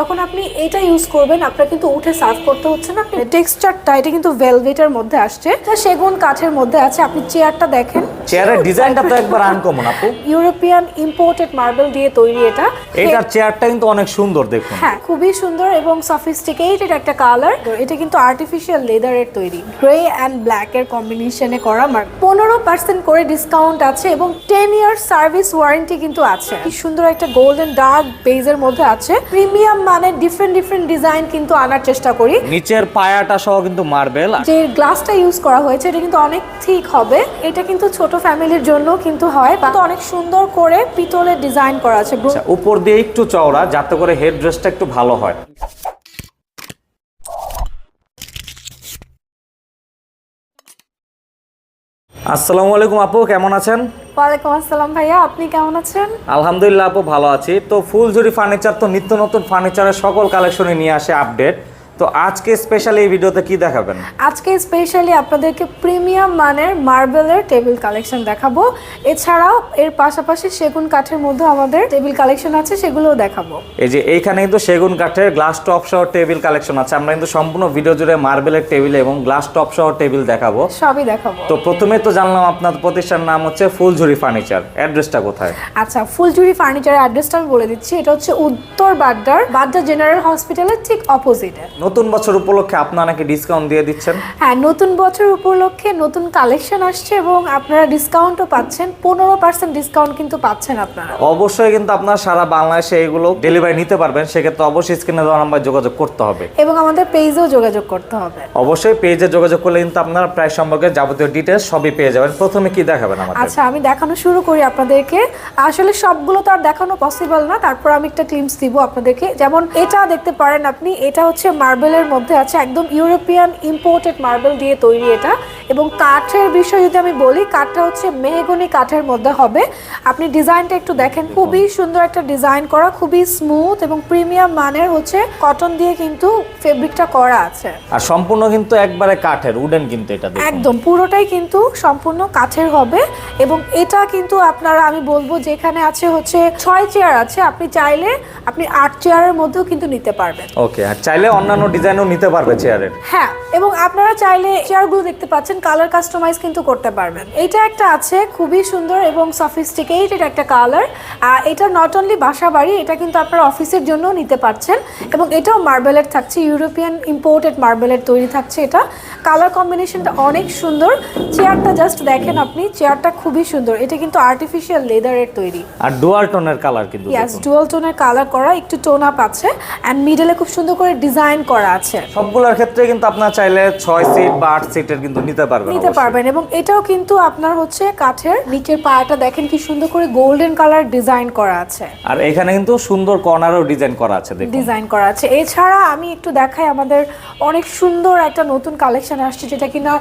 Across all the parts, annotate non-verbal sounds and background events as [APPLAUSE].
যখন আপনি এটা ইউজ করবেন আপনার কিন্তু উঠে সার্ভ করতে হচ্ছে না। টেক্সচারটা এটা কিন্তু ভেলভেটের মধ্যে আসছে। সেগুন কাঠের মধ্যে আছে। আপনি চেয়ারটা দেখেন। চেয়ারের ডিজাইনটা তো একবার আনকমন আপু। ইউরোপিয়ান ইম্পোর্টেড মার্বেল দিয়ে তৈরি এটা। এটার চেয়ারটা কিন্তু অনেক সুন্দর দেখুন। হ্যাঁ খুবই সুন্দর এবং সফিস্টিকেটেড একটা কালার এটা কিন্তু আর্টিফিশিয়াল লেদারের তৈরি। গ্রে অ্যান্ড ব্ল্যাক এর কম্বিনেশনে করা মার পনেরো পার্সেন্ট করে ডিসকাউন্ট আছে এবং টেন ইয়ার সার্ভিস ওয়ারেন্টি কিন্তু আছে। কি সুন্দর একটা গোল্ডেন ডার্ক বেজের মধ্যে আছে। প্রিমিয়াম মানে ডিফারেন্ট ডিফারেন্ট ডিজাইন কিন্তু আনার চেষ্টা করি। নিচের পায়াটা সহ কিন্তু মার্বেল যে গ্লাসটা ইউজ করা হয়েছে এটা কিন্তু অনেক ঠিক হবে। এটা কিন্তু ছোট ফ্যামিলির জন্য কিন্তু হয় বা অনেক সুন্দর করে পিতলের ডিজাইন করা আছে। উপর দিয়ে একটু চওড়া যাতে করে হেড ড্রেসটা একটু ভালো হয়। আসসালামু আলাইকুম আপু কেমন আছেন? ওয়ালাইকুম আসসালাম ভাইয়া আপনি কেমন আছেন? আলহামদুলিল্লাহ আপু ভালো আছি। তো ফুলঝুরি ফার্নিচার তো নিত্য নতুন ফার্নিচারের সকল কালেকশনে নিয়ে আসে আপডেট তো আজকে স্পেশালি এই ভিডিওতে কি দেখাবেন? আজকে স্পেশালি আপনাদেরকে প্রিমিয়াম মানের মার্বেলের টেবিল কালেকশন দেখাবো। এছাড়াও এর পাশাপাশি সেগুন কাঠের মধ্যে আমাদের টেবিল কালেকশন আছে সেগুলোও দেখাবো। এই যে এইখানে কিন্তু সেগুন কাঠের গ্লাস টপ সহ টেবিল কালেকশন আছে। আমরা কিন্তু সম্পূর্ণ ভিডিও জুড়ে মার্বেলের টেবিল এবং গ্লাস টপ সহ টেবিল দেখাবো। সবই দেখাবো। তো প্রথমে তো জানলাম আপনার প্রতিষ্ঠান নাম হচ্ছে ফুলঝুরি ফার্নিচার অ্যাড্রেসটা কোথায়? আচ্ছা ফুলঝুরি ফার্নিচারের অ্যাড্রেসটা আমি বলে দিচ্ছি। এটা হচ্ছে উত্তর বাড্ডার বাড্ডা জেনারেল হসপিটালের ঠিক অপোজিটে নতুন বছর উপলক্ষে আপনারা নাকি ডিসকাউন্ট দিয়ে দিচ্ছেন? হ্যাঁ নতুন বছর উপলক্ষে নতুন কালেকশন আসছে এবং আপনারা ডিসকাউন্টও পাচ্ছেন। পনেরো পার্সেন্ট ডিসকাউন্ট কিন্তু পাচ্ছেন আপনারা। অবশ্যই কিন্তু আপনারা সারা বাংলাদেশে এগুলো ডেলিভারি নিতে পারবেন। সেক্ষেত্রে অবশ্যই স্ক্রিনে দেওয়া নাম্বার যোগাযোগ করতে হবে। এবং আমাদের পেজেও যোগাযোগ করতে হবে। অবশ্যই পেজে যোগাযোগ করলে কিন্তু আপনারা প্রাইস সম্পর্কে যাবতীয় ডিটেলস সবই পেয়ে যাবেন। প্রথমে কি দেখাবেন আমাদের? আচ্ছা আমি দেখানো শুরু করি আপনাদেরকে। আসলে সবগুলো তো আর দেখানো পসিবল না। তারপর আমি একটা ক্লিমস দিব আপনাদেরকে। যেমন এটা দেখতে পারেন আপনি। এটা হচ্ছে মার্বেলের মধ্যে আছে একদম ইউরোপিয়ান ইম্পোর্টেড মার্বেল দিয়ে তৈরি এটা। এবং কাঠের বিষয় যদি আমি বলি কাঠটা হচ্ছে মেহগনি কাঠের মধ্যে হবে। আপনি ডিজাইনটা একটু দেখেন। খুবই সুন্দর একটা ডিজাইন করা খুবই স্মুথ এবং প্রিমিয়াম মানের হচ্ছে কটন দিয়ে কিন্তু ফেব্রিকটা করা আছে। আর সম্পূর্ণ কিন্তু একবারে কাঠের উডেন কিন্তু এটা একদম পুরোটাই কিন্তু সম্পূর্ণ কাঠের হবে এবং এটা কিন্তু আপনারা আমি বলব যেখানে আছে হচ্ছে ছয় চেয়ার আছে আপনি চাইলে আপনি আট চেয়ারের মধ্যেও কিন্তু নিতে পারবেন। ওকে আর চাইলে অন্যান্য ডিজাইনও নিতে পারবে চেয়ারের হ্যাঁ এবং আপনারা চাইলে চেয়ারগুলো দেখতে পাচ্ছেন কালার কাস্টমাইজ কিন্তু করতে পারবেন। এটা একটা আছে খুবই সুন্দর এবং সফিস্টিকেটেড একটা কালার এটা নট অনলি বাসা বাড়ি এটা কিন্তু আপনার অফিসের জন্য নিতে পারছেন এবং এটাও মার্বেলের থাকছে ইউরোপিয়ান ইম্পোর্টেড মার্বেলের তৈরি থাকছে এটা। কালার কম্বিনেশনটা অনেক সুন্দর। চেয়ারটা জাস্ট দেখেন আপনি চেয়ারটা খুবই সুন্দর। এটা কিন্তু আর্টিফিশিয়াল লেদারের তৈরি। আর ডুয়াল টোনের কালার কিন্তু ইয়াস। ডুয়াল টোনের কালার করা একটু টোন আপ আছে। অ্যান্ড মিডলে খুব সুন্দর করে ডিজাইন করা আছে। সবগুলোর ক্ষেত্রে কিন্তু আপনার চাইলে ছয় সিট বা আট সিটের কিন্তু নিতে পারবেন নিতে পারবেন এবং এটাও কিন্তু আপনার হচ্ছে কাঠের নিচের পায়াটা দেখেন কি সুন্দর করে গোল্ডেন কালার ডিজাইন করা আছে। আর এখানে কিন্তু সুন্দর কর্নারও ডিজাইন করা আছে দেখুন। ডিজাইন করা আছে। এছাড়া আমি একটু দেখাই আমাদের অনেক সুন্দর একটা নতুন কালেকশন আসছে যেটা কিনা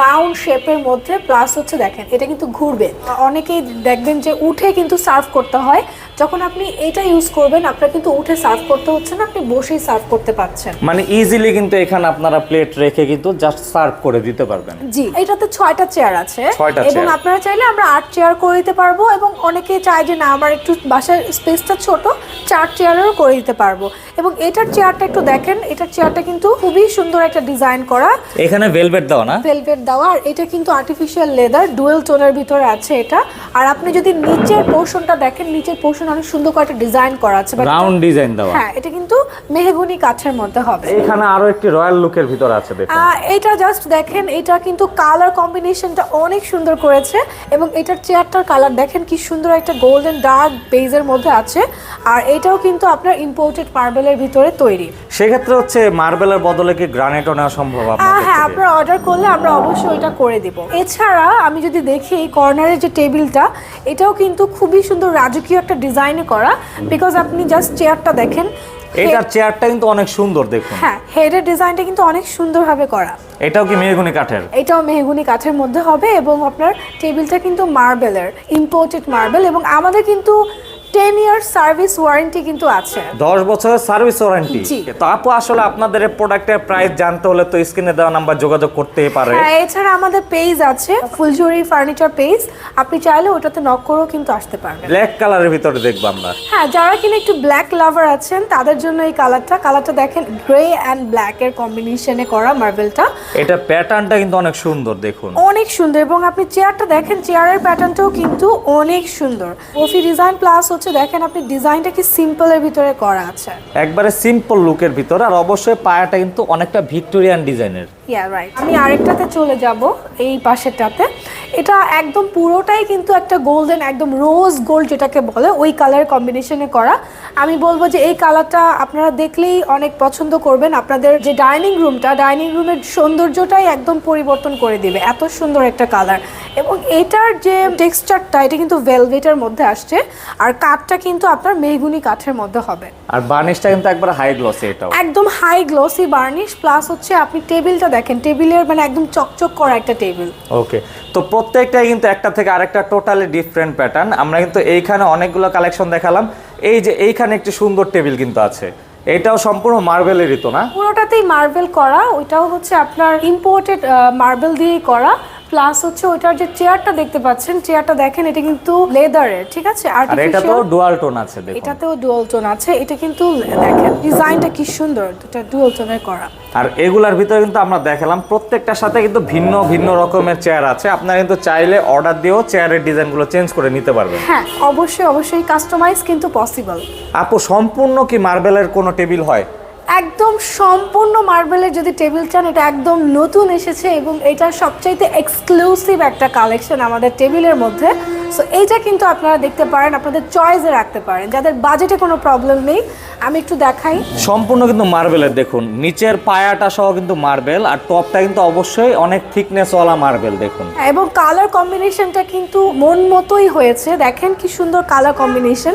রাউন্ড শেপের মধ্যে প্লাস হচ্ছে দেখেন এটা কিন্তু ঘুরবে। অনেকেই দেখবেন যে উঠে কিন্তু সার্ভ করতে হয়। যখন আপনি এটা ইউজ করবেন আপনার কিন্তু উঠে সার্ভ করতে হচ্ছে না আপনি বসেই সার্ভ করতে পারছেন। মানে ইজিলি কিন্তু এখানে আপনারা প্লেট রেখে কিন্তু জাস্ট সার্ভ করে দিতে পারবেন। জি। এটাতে ছয়টা চেয়ার আছে। এবং আপনারা চাইলে আমরা আট চেয়ার করে দিতে পারব এবং অনেকে চায় যে না আমার একটু বাসার স্পেসটা ছোট চার চেয়ারেরও করে দিতে পারব। এবং এটার চেয়ারটা একটু দেখেন এটার চেয়ারটা কিন্তু খুবই সুন্দর একটা ডিজাইন করা। এখানে ভেলভেট দেওয়া না? ভেলভেট দেওয়া আর এটা কিন্তু আর্টিফিশিয়াল লেদার ডুয়েল টোনের ভিতরে আছে এটা। আর আপনি যদি নিচের পোর্শনটা দেখেন নিচের পোর্শন অনেক সুন্দর করে একটা ডিজাইন করা আছে। রাউন্ড ডিজাইন দেওয়া। হ্যাঁ এটা কিন্তু মেহগনি কাঠের মধ্যে হবে। এখানে আরও একটি রয়্যাল লুকের ভিতর আছে দেখুন। আহ, এটা জাস্ট দেখেন এটা কিন্তু কালার কম্বিনেশনটা অনেক সুন্দর করেছে এবং এটার চেয়ারটার কালার দেখেন কি সুন্দর একটা গোল্ডেন ডার্ক বেজের মধ্যে আছে। আর এটাও কিন্তু আপনার ইম্পোর্টেড মার্বেলের ভিতরে তৈরি। সেক্ষেত্রে হচ্ছে মার্বেলের বদলে কি গ্রানাইটও নেওয়া সম্ভব হ্যাঁ? আপনারা অর্ডার করলে আমরা অবশ্যই ওইটা করে দিব। এছাড়া আমি যদি দেখি এই কর্নারের যে টেবিলটা এটাও কিন্তু খুবই সুন্দর রাজকীয় একটা ডিজাইনে করা। বিকজ আপনি জাস্ট চেয়ারটা দেখেন এটার চেয়ারটা কিন্তু অনেক সুন্দর দেখুন। হ্যাঁ হেডের ডিজাইনটা কিন্তু অনেক সুন্দরভাবে করা। এটাও কি মেহগুনি কাঠের? এটাও মেহগুনি কাঠের মধ্যে হবে এবং আপনার টেবিলটা কিন্তু মার্বেলের ইম্পোর্টেড মার্বেল এবং আমাদের কিন্তু টেন ইয়ার সার্ভিস ওয়ারেন্টি কিন্তু আছে। দশ বছরের সার্ভিস ওয়ারেন্টি জি। তো আপু আসলে আপনাদের এই প্রোডাক্টের প্রাইস জানতে হলে তো স্ক্রিনে দেওয়া নাম্বার যোগাযোগ করতেই পারে। হ্যাঁ এছাড়া আমাদের পেজ আছে ফুলঝুরি ফার্নিচার পেজ আপনি চাইলে ওটাতে নক করেও কিন্তু আসতে পারবেন। ব্ল্যাক কালারের ভিতরে দেখব আমরা। হ্যাঁ যারা কিনা একটু ব্ল্যাক লাভার আছেন তাদের জন্য এই কালারটা কালারটা দেখেন গ্রে অ্যান্ড ব্ল্যাক এর কম্বিনেশনে করা মার্বেলটা এটা প্যাটার্নটা কিন্তু অনেক সুন্দর দেখুন। অনেক সুন্দর এবং আপনি চেয়ারটা দেখেন চেয়ারের প্যাটার্নটাও কিন্তু অনেক সুন্দর। কফি ডিজাইন প্লাস হচ্ছে দেখেন আপনি ডিজাইনটা কি সিম্পলের ভিতরে করা আছে। একবারে সিম্পল লুকের ভিতরে আর অবশ্যই পায়াটা কিন্তু অনেকটা ভিক্টোরিয়ান ডিজাইনের। ইয়া রাইট আমি আরেকটাতে চলে যাব এই পাশেরটাতে। এটা একদম পুরোটাই কিন্তু একটা গোল্ডেন একদম রোজ গোল্ড যেটাকে বলে ওই কালার কম্বিনেশনে করা। আমি বলব যে এই কালারটা আপনারা দেখলেই অনেক পছন্দ করবেন। আপনাদের যে ডাইনিং রুমটা ডাইনিং রুমের সৌন্দর্যটাই একদম পরিবর্তন করে দিবে। এত সুন্দর একটা কালার। এবং এটার যে টেক্সচারটা এটা কিন্তু ভেলভেটের মধ্যে আসছে। আর কাঠটা কিন্তু আপনার মেহগুনি কাঠের মধ্যে হবে। আর বার্নিশটা কিন্তু একবার হাই গ্লসে এটাও। একদম হাই গ্লসি বার্নিশ প্লাস হচ্ছে আপনি টেবিলটা দেখেন। টেবিলের মানে একদম চকচক করা একটা টেবিল। ওকে তো প্রত্যেকটাই কিন্তু একটা থেকে আরেকটা টোটালি ডিফারেন্ট প্যাটার্ন আমরা কিন্তু এইখানে অনেকগুলো কালেকশন দেখালাম। এই যে এইখানে একটি সুন্দর টেবিল কিন্তু আছে। এটাও সম্পূর্ণ মার্বেলেরই তো না? পুরোটাতেই মার্বেল করা, ওইটাও হচ্ছে আপনার ইম্পোর্টেড মার্বেল দিয়েই করা। প্লাস হচ্ছে ওইটার যে চেয়ারটা দেখতে পাচ্ছেন চেয়ারটা দেখেন এটা কিন্তু লেদারের ঠিক আছে? আর এটা তো ডুয়াল টোন আছে দেখুন। এটাতেও ডুয়াল টোন আছে এটা কিন্তু দেখেন ডিজাইনটা কি সুন্দর এটা ডুয়াল টোনের করা। আর এগুলার ভিতরে কিন্তু আমরা দেখালাম প্রত্যেকটার সাথে কিন্তু ভিন্ন ভিন্ন রকমের চেয়ার আছে। আপনারা কিন্তু চাইলে অর্ডার দিয়েও চেয়ারের ডিজাইনগুলো চেঞ্জ করে নিতে পারবেন। হ্যাঁ অবশ্যই অবশ্যই কাস্টমাইজ কিন্তু পসিবল আপু সম্পূর্ণ কি মার্বেলের কোনো টেবিল হয়? একদম সম্পূর্ণ মার্বেলের যদি টেবিল চান এটা একদম নতুন এসেছে এবং এটা সবচাইতে এক্সক্লুসিভ একটা কালেকশন আমাদের টেবিলের মধ্যে। সো এইটা কিন্তু আপনারা দেখতে পারেন আপনাদের চয়েসে রাখতে পারেন যাদের বাজেটে কোনো প্রবলেম নেই। আমি একটু দেখাই। সম্পূর্ণ কিন্তু মার্বেলের দেখুন নিচের পায়াটা সহ কিন্তু মার্বেল আর টপটা কিন্তু অবশ্যই অনেক থিকনেসওয়ালা মার্বেল দেখুন। হ্যাঁ, এবং কালার কম্বিনেশনটা কিন্তু মন মতোই হয়েছে। দেখেন কি সুন্দর কালার কম্বিনেশন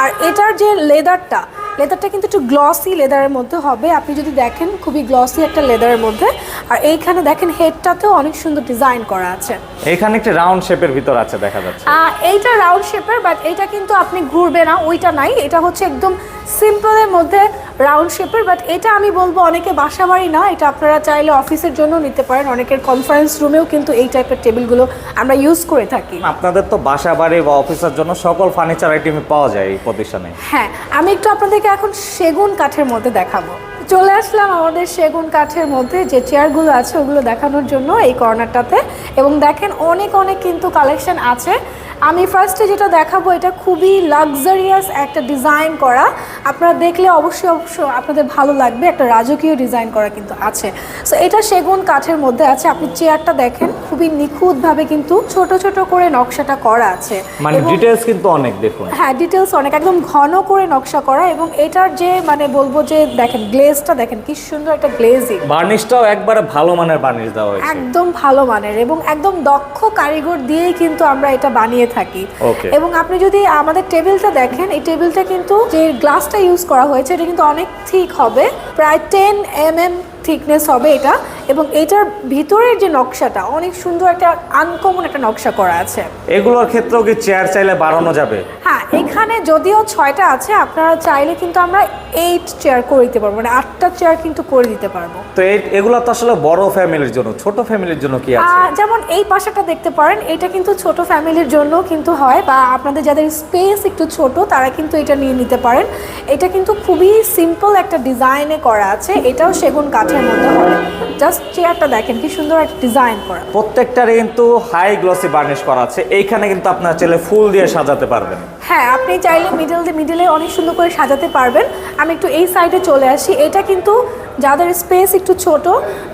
আর এটার যে লেদারটা লেদারটা কিন্তু একটু গ্লসি লেদারের মধ্যে হবে। আপনি যদি দেখেন খুবই গ্লসি একটা লেদারের মধ্যে। আর এইখানে দেখেন হেডটাতেও অনেক সুন্দর ডিজাইন করা আছে। এখানে একটা রাউন্ড শেপের ভিতর আছে দেখা যাচ্ছে। এইটা রাউন্ড শেপের বাট এইটা কিন্তু আপনি ঘুরবে না ওইটা নাই। এটা হচ্ছে একদম সিম্পলের মধ্যে রাউন্ড শেপের বাট এটা আমি বলব অনেকে বাসা বাড়ি না এটা আপনারা চাইলে অফিসের জন্য নিতে পারেন। অনেকের কনফারেন্স রুমেও কিন্তু এই টাইপের টেবিলগুলো আমরা ইউজ করে থাকি। আপনাদের তো বাসা বাড়ি বা অফিসের জন্য সকল ফার্নিচার আইটেমই পাওয়া যায় এই প্রতিষ্ঠানে হ্যাঁ আমি একটু আপনাদেরকে এখন সেগুন কাঠের মধ্যে দেখাবো। চলে আসলাম আমাদের সেগুন কাঠের মধ্যে যে চেয়ারগুলো আছে ওগুলো দেখানোর জন্য এই কর্নারটাতে এবং দেখেন অনেক অনেক কিন্তু কালেকশন আছে। আমি ফার্স্টে যেটা দেখাবো এটা খুবই লাক্সারিয়াস একটা ডিজাইন করা। আপনারা দেখলে অবশ্যই অবশ্যই আপনাদের ভালো লাগবে একটা রাজকীয় ডিজাইন করা কিন্তু আছে। সো এটা সেগুন কাঠের মধ্যে আছে। আপনি চেয়ারটা দেখেন খুবই নিখুঁতভাবে কিন্তু ছোট ছোট করে নকশাটা করা আছে। মানে ডিটেলস কিন্তু অনেক দেখুন। হ্যাঁ ডিটেলস অনেক একদম ঘন করে নকশা করা। এবং এটার যে মানে বলব যে দেখেন গ্লেজটা দেখেন কি সুন্দর একটা গ্লেজিং বার্নিশটাও একবারে ভালো মানের বার্নিশ দেওয়া হয়েছে। একদম ভালো মানের এবং একদম দক্ষ কারিগর দিয়েই কিন্তু আমরা এটা বানিয়ে থাকি। এবং আপনি যদি আমাদের টেবিলটা দেখেন এই টেবিলটা কিন্তু যে গ্লাসটা ইউজ করা হয়েছে এটা কিন্তু অনেক ঠিক হবে। প্রায় টেন এম এম থিকনেস হবে এটা এবং এটার ভিতরের যে নকশাটা অনেক সুন্দর একটা আনকমন একটা নকশা করা আছে। এগুলোর ক্ষেত্রেও কি চেয়ার চাইলে বাড়ানো যাবে? হ্যাঁ এখানে যদিও ছয়টা আছে আপনারা চাইলে কিন্তু আমরা এইট চেয়ার করে দিতে পারব মানে আটটা চেয়ার কিন্তু করে দিতে পারব। তো এগুলো তো আসলে বড় ফ্যামিলির জন্য ছোট ফ্যামিলির জন্য কি আছে? যেমন এই পাশাটা দেখতে পারেন এটা কিন্তু ছোট ফ্যামিলির জন্য কিন্তু হয় বা আপনাদের যাদের স্পেস একটু ছোট তারা কিন্তু এটা নিয়ে নিতে পারেন। এটা কিন্তু খুবই সিম্পল একটা ডিজাইনে করা আছে এটাও সেগুন কাঠের মধ্যে হবে জাস্ট চেয়ারটা দেখেন কি সুন্দর একটা ডিজাইন করা। প্রত্যেকটারে কিন্তু হাই গ্লসি বার্নিশ করা আছে এইখানে কিন্তু আপনার চাইলে ফুল দিয়ে সাজাতে পারবেন। হ্যাঁ আপনি চাইলে মিডল দিয়ে মিডলে অনেক সুন্দর করে সাজাতে পারবেন। আমি একটু এই সাইডে চলে আসি। এটা কিন্তু যাদের স্পেস একটু ছোট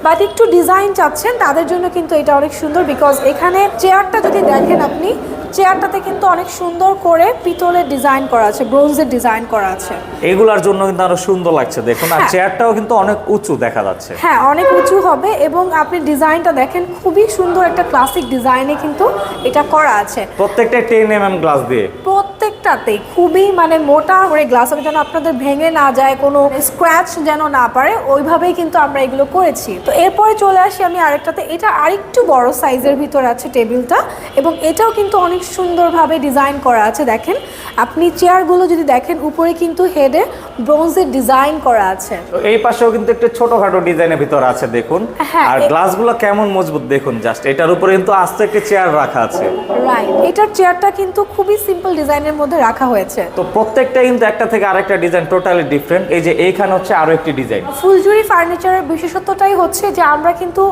বাট একটু ডিজাইন চাচ্ছেন তাদের জন্য কিন্তু এটা অনেক সুন্দর বিকজ এখানে চেয়ারটা যদি দেখেন আপনি চেয়ারটাতে কিন্তু অনেক সুন্দর করে পিতলের ডিজাইন করা আছে ব্রোঞ্জের ডিজাইন করা আছে। এগুলার জন্য কিন্তু আরও সুন্দর লাগছে দেখুন। আর হ্যাঁ। চেয়ারটাও কিন্তু অনেক উঁচু দেখা যাচ্ছে। হ্যাঁ অনেক উঁচু হবে এবং আপনি ডিজাইনটা দেখেন খুবই সুন্দর একটা ক্লাসিক ডিজাইনে কিন্তু এটা করা আছে। প্রত্যেকটা টেন এম এম গ্লাস দিয়ে প্রত্যেকটাতেই খুবই মানে মোটা করে গ্লাস যেন আপনাদের ভেঙে না যায় কোনো স্ক্র্যাচ যেন না পারে ওইভাবেই কিন্তু আমরা এগুলো করেছি। তো এরপরে চলে আসি আমি আরেকটাতে এটা আরেকটু বড় সাইজের ভিতরে আছে টেবিলটা এবং এটাও কিন্তু অনেক সুন্দরভাবে ডিজাইন করা আছে দেখেন। আপনি চেয়ারগুলো যদি দেখেন উপরে কিন্তু হেডে ব্রোঞ্জের ডিজাইন করা আছে। এই পাশেও কিন্তু একটু ছোটখাটো ডিজাইনের ভিতর আছে দেখুন। হ্যাঁ, আর গ্লাসগুলো কেমন মজবুত দেখুন জাস্ট এটার উপরে কিন্তু আস্তে একটা চেয়ার রাখা আছে। রাইট এটার চেয়ারটা কিন্তু খুবই সিম্পল ডিজাইনের মধ্যে রাখা হয়েছে। তো প্রত্যেকটা কিন্তু একটা থেকে আরেকটা ডিজাইন টোটালি ডিফারেন্ট এই যে এইখানে হচ্ছে আরও একটি ডিজাইন। ফুলজুরি ফার্নিচারের বিশেষত্বটাই হচ্ছে যে আমরা কিন্তু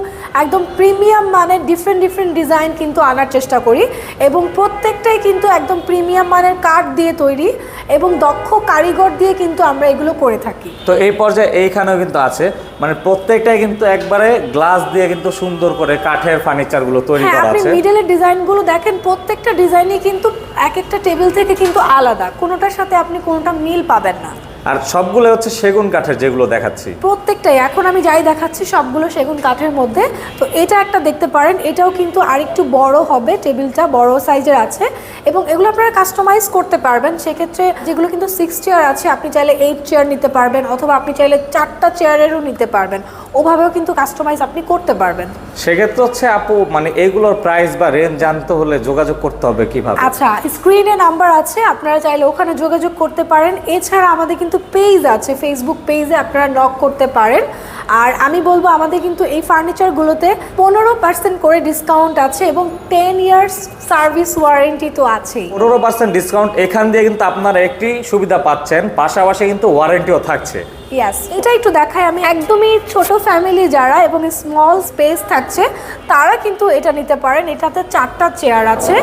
একদম প্রিমিয়াম মানের ডিফারেন্ট ডিফারেন্ট ডিজাইন কিন্তু আনার চেষ্টা করি এবং প্রত্যেকটাই কিন্তু একদম প্রিমিয়াম মানের কাঠ দিয়ে তৈরি এবং দক্ষ কারিগর দিয়ে কিন্তু আমরা এগুলো করে থাকি। তো এই পর্যায়ে এইখানেও কিন্তু আছে। মানে প্রত্যেকটাই কিন্তু একবারে গ্লাস দিয়ে কিন্তু সুন্দর করে কাঠের ফার্নিচারগুলো তৈরি হ্যাঁ করা আপনি আছে। মিডলের ডিজাইনগুলো দেখেন প্রত্যেকটা ডিজাইনই কিন্তু এক একটা টেবিল থেকে কিন্তু আলাদা। কোনোটার সাথে আপনি কোনোটা মিল পাবেন না। আর সবগুলো হচ্ছে সেগুন কাঠের যেগুলো দেখাচ্ছি। প্রত্যেকটাই এখন আমি যাই দেখাচ্ছি সবগুলো সেগুন কাঠের মধ্যে। তো এটা একটা দেখতে পারেন এটাও কিন্তু আরেকটু বড় হবে টেবিলটা বড় সাইজের আছে। এবং এগুলো আপনারা কাস্টমাইজ করতে পারবেন সেক্ষেত্রে যেগুলো কিন্তু সিক্স চেয়ার আছে আপনি চাইলে এইট চেয়ার নিতে পারবেন অথবা আপনি চাইলে চারটা চেয়ারেরও নিতে পারবেন। ওভাবেও কিন্তু কাস্টমাইজ আপনি করতে পারবেন। সেক্ষেত্রে হচ্ছে আপু মানে এগুলোর প্রাইস বা রেঞ্জ জানতে হলে যোগাযোগ করতে হবে কীভাবে? আচ্ছা স্ক্রিনে নাম্বার আছে আপনারা চাইলে ওখানে যোগাযোগ করতে পারেন। এছাড়া আমাদের কিন্তু পেজ আছে ফেসবুক পেজে আপনারা নক করতে পারেন। আর আমি বলব, আমাদের কিন্তু এই ফার্নিচারগুলোতে পনেরো পার্সেন্ট করে ডিসকাউন্ট আছে এবং টেন ইয়ার্স সার্ভিস ওয়ারেন্টি তো আছেই। পনেরো পার্সেন্ট ডিসকাউন্ট এখান দিয়ে কিন্তু আপনারা একটি সুবিধা পাচ্ছেন। পাশাপাশি কিন্তু ওয়ারেন্টিও থাকছে। ইয়াস এটা একটু দেখাই। আমি একদমই ছোট ফ্যামিলি যারা এবং স্মল স্পেস থাকছে তারা কিন্তু এটা নিতে পারেন। এটাতে চারটা চেয়ার আছে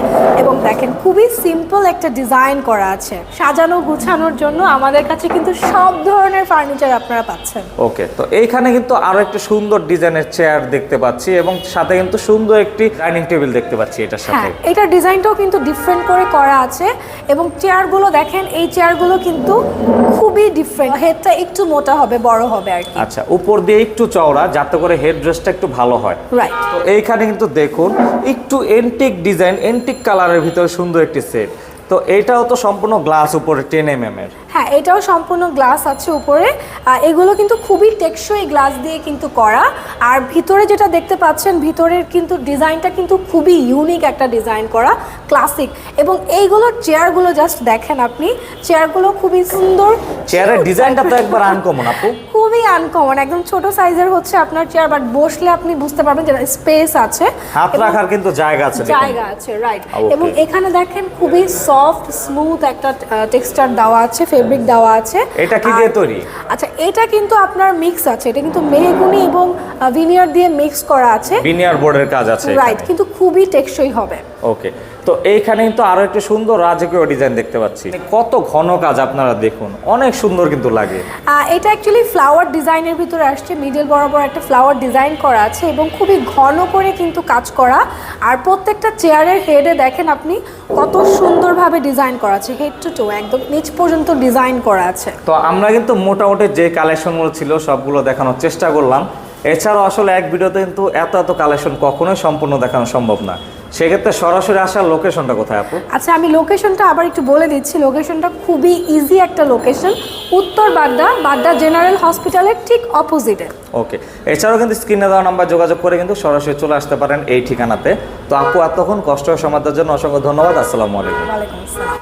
এবং দেখেন খুবই সিম্পল একটা ডিজাইন করা আছে। সাজানো গুছানোর জন্য আমাদের কাছে কিন্তু সব ধরনের ফার্নিচার আপনারা পাচ্ছেন। ওকে তো এইখানে কিন্তু আরও একটা সুন্দর ডিজাইনের চেয়ার দেখতে পাচ্ছি এবং সাথে কিন্তু সুন্দর একটি ডাইনিং টেবিল দেখতে পাচ্ছি এটার সাথে। হ্যাঁ এটার ডিজাইনটাও কিন্তু ডিফারেন্ট করে করা আছে এবং চেয়ারগুলো দেখেন এই চেয়ারগুলো কিন্তু খুবই ডিফারেন্ট হেডটা একটু মোটা হবে বড় হবে আর কি। আচ্ছা উপর দিয়ে একটু চওড়া যাতে করে হেড ড্রেসটা একটু ভালো হয়। রাইট তো এইখানে কিন্তু দেখুন একটু এন্টিক ডিজাইন এন্টিক কালারের ভিতরে সুন্দর একটি সেট তো এটাও তো সম্পূর্ণ গ্লাস উপরে টেন এম এর। হ্যাঁ এটাও সম্পূর্ণ গ্লাস আছে উপরে। এগুলো কিন্তু খুবই টেকসই গ্লাস দিয়ে কিন্তু করা। আর ভিতরে যেটা দেখতে পাচ্ছেন ভিতরের কিন্তু ডিজাইনটা কিন্তু খুবই ইউনিক একটা ডিজাইন করা ক্লাসিক এবং এইগুলোর চেয়ারগুলো জাস্ট দেখেন আপনি চেয়ারগুলো খুবই সুন্দর। চেয়ারের ডিজাইনটা তো একবার আনকমন আপু। [LAUGHS] খুবই আনকমন একদম ছোট সাইজের হচ্ছে আপনার চেয়ার বাট বসলে আপনি বুঝতে পারবেন যে স্পেস আছে। হাত রাখার কিন্তু জায়গা আছে জায়গা আছে রাইট এবং এখানে দেখেন খুবই সফট স্মুথ একটা টেক্সচার দেওয়া আছে ফেব্রিক দেওয়া আছে। এটা কি দিয়ে তৈরি? আচ্ছা এটা কিন্তু আপনার মিক্স আছে। এটা কিন্তু মেহগুনি এবং ভিনিয়ার দিয়ে মিক্স করা আছে। ভিনিয়ার বোর্ডের কাজ আছে রাইট কিন্তু খুবই টেকসই হবে। ওকে তো এইখানে কিন্তু আরও একটা সুন্দর রাজকীয় ডিজাইন দেখতে পাচ্ছি। কত ঘন কাজ আপনারা দেখুন অনেক সুন্দর কিন্তু লাগে। এটা অ্যাকচুয়ালি ফ্লাওয়ার ডিজাইনের ভিতরে আসছে মিডল বরাবর একটা ফ্লাওয়ার ডিজাইন করা আছে এবং খুবই ঘন করে কিন্তু কাজ করা। আর প্রত্যেকটা চেয়ারের হেডে দেখেন আপনি কত সুন্দরভাবে ডিজাইন করা আছে হেড টু টো একদম নিচ পর্যন্ত ডিজাইন করা আছে। তো আমরা কিন্তু মোটামুটি যে কালেকশনগুলো ছিল সবগুলো দেখানোর চেষ্টা করলাম। এছাড়াও আসলে এক ভিডিওতে কিন্তু এত এত কালেকশন কখনোই সম্পূর্ণ দেখানো সম্ভব না। সেক্ষেত্রে সরাসরি আসার লোকেশনটা কোথায় আপু? আচ্ছা আমি লোকেশনটা আবার একটু বলে দিচ্ছি। লোকেশনটা খুবই ইজি একটা লোকেশন উত্তর বাড্ডা বাড্ডা জেনারেল হসপিটালের ঠিক অপোজিটে ওকে এছাড়াও কিন্তু স্ক্রিনে দেওয়া নাম্বার যোগাযোগ করে কিন্তু সরাসরি চলে আসতে পারেন এই ঠিকানাতে। তো আপু এতক্ষণ কষ্ট সমাধানের জন্য অসংখ্য ধন্যবাদ। আসসালামু আলাইকুম। ওয়ালাইকুম আসসালাম।